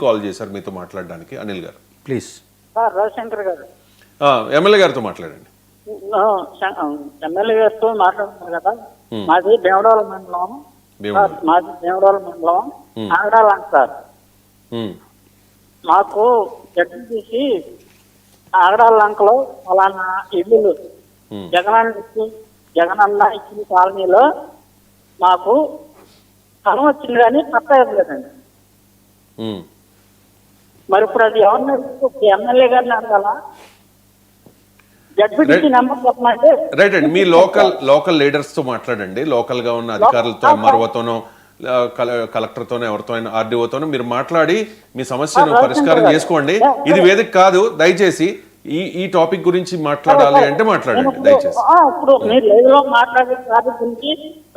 Call చేశారు మీతో మాట్లాడడానికి. అనిల్ గారు. ప్లీజ్. సార్ రవిశంకర్ గారు. ఆ, ఎమ్మెల్యే గారితో మాట్లాడండి. ఎమ్మెల్యే గారితో మాట్లాడుతున్నారు కదా. మాది భీమడోల మండలం. మాది భీమడోల మండలం. ఆగడాలంట సార్. మాకు చెట్టు తీసి ఆగడాలంకలో ఫలానా ఇల్లులు ఉమ్, జగనన్న ఇచ్చి జగనన్న ఇచ్చిన కాలనీలో మాకు స్థలం వచ్చింది కానీ పక్క ఇవ్వలేదండి. మరి ఇప్పుడు అది ఎవరిని ఎమ్మెల్యే గారిని చెప్పమంటే రైట్. అండి. మీ లోకల్ లోకల్ లీడర్స్తో మాట్లాడండి. లోకల్గా ఉన్న అధికారులతో ఎంఆర్ఓతోనో కలెక్టర్తోనో ఎవరితో అయినా ఆర్డీఓతోనో మీరు మాట్లాడి మీ సమస్యను పరిష్కారం చేసుకోండి. ఇది వేదిక కాదు. దయచేసి ఈ ఈ టాపిక్ గురించి మాట్లాడాలి అంటే మాట్లాడండి. దయచేసి. ఇప్పుడు మీరు లైవ్లో మాట్లాడే టాపిక్ గురించి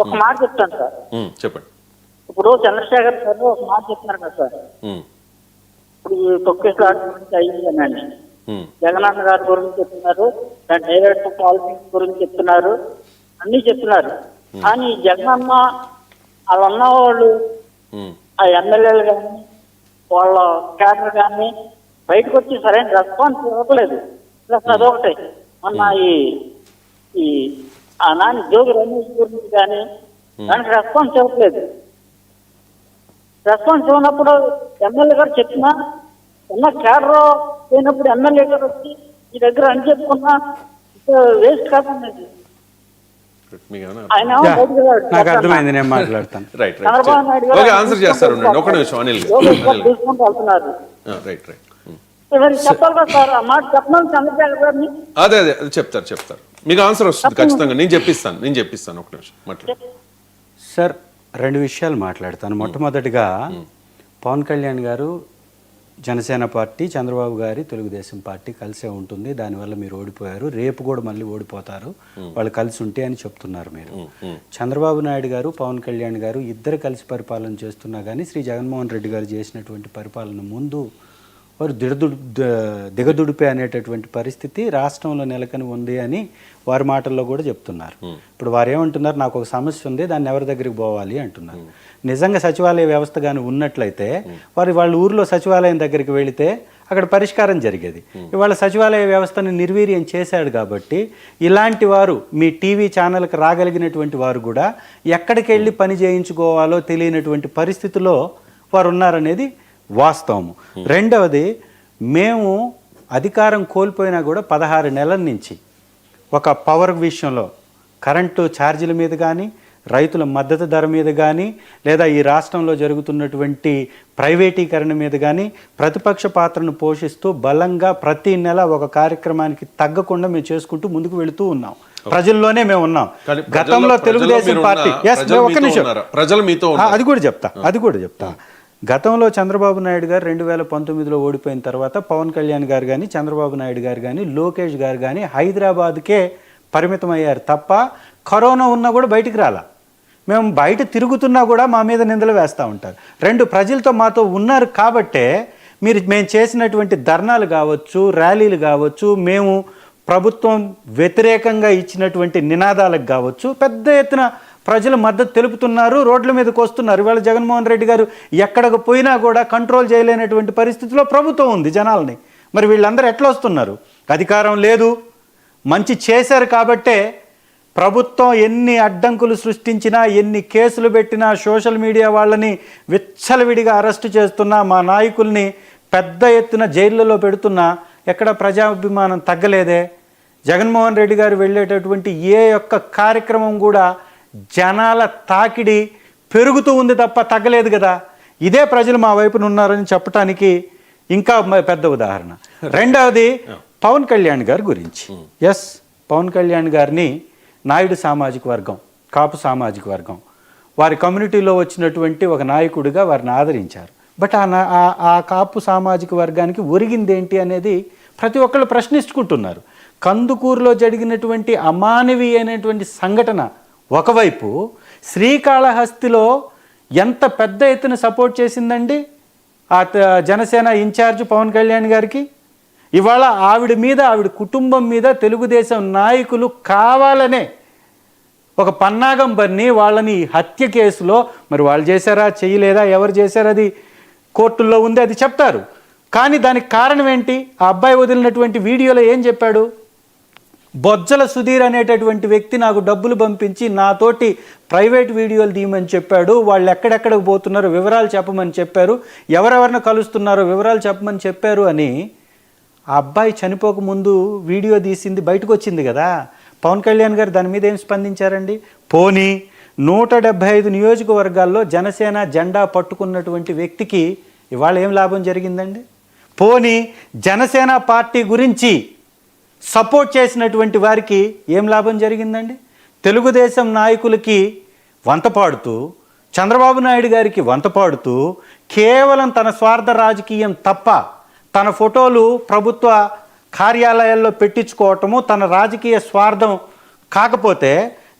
ఒక మాట చెప్తాను సార్. ఉమ్, చెప్పండి. ఇప్పుడు చంద్రశేఖర్ సార్ ఒక మాట చెప్తున్నారు కదా సార్. ఇప్పుడు ఈ తొక్కేసారి గురించి అయ్యిందని ఉమ్, జగనన్న గారి గురించి చెప్తున్నారు దాని డైరెక్ట్ పాలిటిక్స్ గురించి చెప్తున్నారు అన్ని చెప్తున్నారు. కానీ జగనన్న వాళ్ళు ఉన్న వాళ్ళు ఆ ఎమ్మెల్యేలు కానీ వాళ్ళ క్యాడర్ కానీ బయటకు వచ్చి సరైన రెస్పాన్స్ ఇవ్వట్లేదు. ప్లస్ అదొకటి మొన్న ఈ ఈ ఆ నాని జోగి రమేష్ గురించి కానీ దానికి రెస్పాన్స్ ఇవ్వట్లేదు. రెస్పాన్స్ ఇవ్వనప్పుడు ఎమ్మెల్యే గారు చెప్పినా ఉన్న క్యాడర్ పోయినప్పుడు ఎమ్మెల్యే గారు వచ్చి ఈ దగ్గర అని చెప్పుకున్నా వేస్ట్ వెళ్ళాడు. నాకు అర్థమైంది నేను మాట్లాడతాను. రైట్ రైట్ ఆన్సర్ చేస్తారు ఒక నిమిషం అనిల్ తీసుకుంటూ వెళ్తున్నారు. రైట్ రైట్ అదే అది చెప్తారు చెప్తారు. మీకు ఆన్సర్ వస్తుంది ఖచ్చితంగా. నేను చెప్పిస్తాను నేను చెప్పిస్తాను. ఒక నిమిషం మాట్లాడు. సార్ రెండు విషయాలు మాట్లాడతాను. మొట్టమొదటిగా పవన్ కళ్యాణ్ గారు జనసేన పార్టీ చంద్రబాబు గారి తెలుగుదేశం పార్టీ కలిసే ఉంటుంది. దానివల్ల మీరు ఓడిపోయారు. రేపు కూడా మళ్ళీ ఓడిపోతారు. వాళ్ళు కలిసి ఉంటే అని చెప్తున్నారు మీరు. చంద్రబాబు నాయుడు గారు పవన్ కళ్యాణ్ గారు ఇద్దరు కలిసి పరిపాలన చేస్తున్నా కానీ శ్రీ జగన్మోహన్ రెడ్డి గారు చేసినటువంటి పరిపాలన ముందు వారు దిడదుడు దిగదుడిపే అనేటటువంటి పరిస్థితి రాష్ట్రంలో నెలకొని ఉంది అని వారి మాటల్లో కూడా చెప్తున్నారు. ఇప్పుడు వారు ఏమంటున్నారు నాకు ఒక సమస్య ఉంది దాన్ని ఎవరి దగ్గరికి పోవాలి? అంటున్నారు. నిజంగా సచివాలయ వ్యవస్థ కానీ ఉన్నట్లయితే వారు వాళ్ళ ఊర్లో సచివాలయం దగ్గరికి వెళితే అక్కడ పరిష్కారం జరిగేది. ఇవాళ సచివాలయ వ్యవస్థను నిర్వీర్యం చేశాడు కాబట్టి ఇలాంటి వారు మీ టీవీ ఛానల్కి రాగలిగినటువంటి వారు కూడా ఎక్కడికి వెళ్ళి పని చేయించుకోవాలో తెలియనటువంటి పరిస్థితిలో వారు ఉన్నారనేది వాస్తవము. రెండవది మేము అధికారం కోల్పోయినా కూడా పదహారు నెలల నుంచి ఒక పవర్ విషయంలో కరెంటు ఛార్జీల మీద కానీ రైతుల మద్దతు ధర మీద కానీ లేదా ఈ రాష్ట్రంలో జరుగుతున్నటువంటి ప్రైవేటీకరణ మీద కానీ ప్రతిపక్ష పాత్రను పోషిస్తూ బలంగా ప్రతి నెల ఒక కార్యక్రమానికి తగ్గకుండా మేము చేసుకుంటూ ముందుకు వెళుతూ ఉన్నాం. ప్రజల్లోనే మేము ఉన్నాం. గతంలో తెలుగుదేశం పార్టీ ఒక్క మీతో నిమిషం? ప్రజలు మీతో. అది కూడా చెప్తా అది కూడా చెప్తా. గతంలో చంద్రబాబు నాయుడు గారు రెండు వేల పంతొమ్మిదిలో ఓడిపోయిన తర్వాత పవన్ కళ్యాణ్ గారు కానీ చంద్రబాబు నాయుడు గారు కానీ లోకేష్ గారు కానీ హైదరాబాద్కే పరిమితం అయ్యారు తప్ప కరోనా ఉన్నా కూడా బయటికి రాలా. మేము బయట తిరుగుతున్నా కూడా మా మీద నిందలు వేస్తూ ఉంటారు. రెండు ప్రజలతో మాతో ఉన్నారు కాబట్టే మీరు మేము చేసినటువంటి ధర్నాలు కావచ్చు ర్యాలీలు కావచ్చు మేము ప్రభుత్వం వ్యతిరేకంగా ఇచ్చినటువంటి నినాదాలకు కావచ్చు పెద్ద ఎత్తున ప్రజలు మద్దతు తెలుపుతున్నారు రోడ్ల మీదకి వస్తున్నారు. ఇవాళ జగన్మోహన్ రెడ్డి గారు ఎక్కడికి పోయినా కూడా కంట్రోల్ చేయలేనటువంటి పరిస్థితిలో ప్రభుత్వం ఉంది జనాల్ని. మరి వీళ్ళందరూ ఎట్లా వస్తున్నారు? అధికారం లేదు. మంచి చేశారు కాబట్టే ప్రభుత్వం ఎన్ని అడ్డంకులు సృష్టించినా ఎన్ని కేసులు పెట్టినా సోషల్ మీడియా వాళ్ళని విచ్చలవిడిగా అరెస్టు చేస్తున్నా మా నాయకుల్ని పెద్ద ఎత్తున జైళ్ళలో పెడుతున్నా ఎక్కడ ప్రజాభిమానం తగ్గలేదే. జగన్మోహన్ రెడ్డి గారు వెళ్ళేటటువంటి ఏ యొక్క కార్యక్రమం కూడా జనాల తాకిడి పెరుగుతూ ఉంది తప్ప తగ్గలేదు కదా. ఇదే ప్రజలు మా వైపున ఉన్నారని చెప్పటానికి ఇంకా పెద్ద ఉదాహరణ. రెండవది పవన్ కళ్యాణ్ గారి గురించి. ఎస్ పవన్ కళ్యాణ్ గారిని నాయుడు సామాజిక వర్గం కాపు సామాజిక వర్గం వారి కమ్యూనిటీలో వచ్చినటువంటి ఒక నాయకుడిగా వారిని ఆదరించారు. బట్ ఆ- ఆ కాపు సామాజిక వర్గానికి ఒరిగింది ఏంటి అనేది ప్రతి ఒక్కళ్ళు ప్రశ్నించుకుంటున్నారు. కందుకూరులో జరిగినటువంటి అమానవీయమైనటువంటి సంఘటన ఒకవైపు శ్రీకాళహస్తిలో ఎంత పెద్ద ఎత్తున సపోర్ట్ చేసిందండి ఆ జనసేన ఇన్ఛార్జ్ పవన్ కళ్యాణ్ గారికి? ఇవాళ ఆవిడ మీద ఆవిడ కుటుంబం మీద తెలుగుదేశం నాయకులు కావాలనే ఒక పన్నాగం బన్ని వాళ్ళని హత్య కేసులో మరి వాళ్ళు చేశారా చేయలేదా ఎవరు చేశారు అది కోర్టుల్లో ఉంది అది చెప్తారు. కానీ దానికి కారణం ఏంటి? ఆ అబ్బాయి వదిలినటువంటి వీడియోలో ఏం చెప్పాడు? బొజ్జల సుధీర్ అనేటటువంటి వ్యక్తి నాకు డబ్బులు పంపించి నాతోటి ప్రైవేట్ వీడియోలు తీయమని చెప్పాడు. వాళ్ళు ఎక్కడెక్కడికి పోతున్నారో వివరాలు చెప్పమని చెప్పారు. ఎవరెవరిని కలుస్తున్నారో వివరాలు చెప్పమని చెప్పారు అని ఆ అబ్బాయి చనిపోకముందు వీడియో తీసింది బయటకు వచ్చింది కదా. పవన్ కళ్యాణ్ గారు దాని మీద ఏం స్పందించారండి? పోనీ నూట డెబ్భై ఐదు నియోజకవర్గాల్లో జనసేన జెండా పట్టుకున్నటువంటి వ్యక్తికి ఇవాళ ఏం లాభం జరిగిందండి? పోనీ జనసేన పార్టీ గురించి సపోర్ట్ చేసినటువంటి వారికి ఏం లాభం జరిగిందండి? తెలుగుదేశం నాయకులకి వంత పాడుతూ చంద్రబాబు నాయుడు గారికి వంత పాడుతూ కేవలం తన స్వార్థ రాజకీయం తప్ప తన ఫోటోలు ప్రభుత్వ కార్యాలయాల్లో పెట్టించుకోవటము తన రాజకీయ స్వార్థం కాకపోతే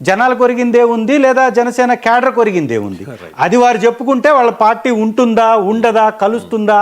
జనాలు కొరిగిందే ఉంది లేదా జనసేన కేడర్ కొరిగిందే ఉంది. అది వారు చెప్పుకుంటే వాళ్ళ పార్టీ ఉంటుందా ఉండదా కలుస్తుందా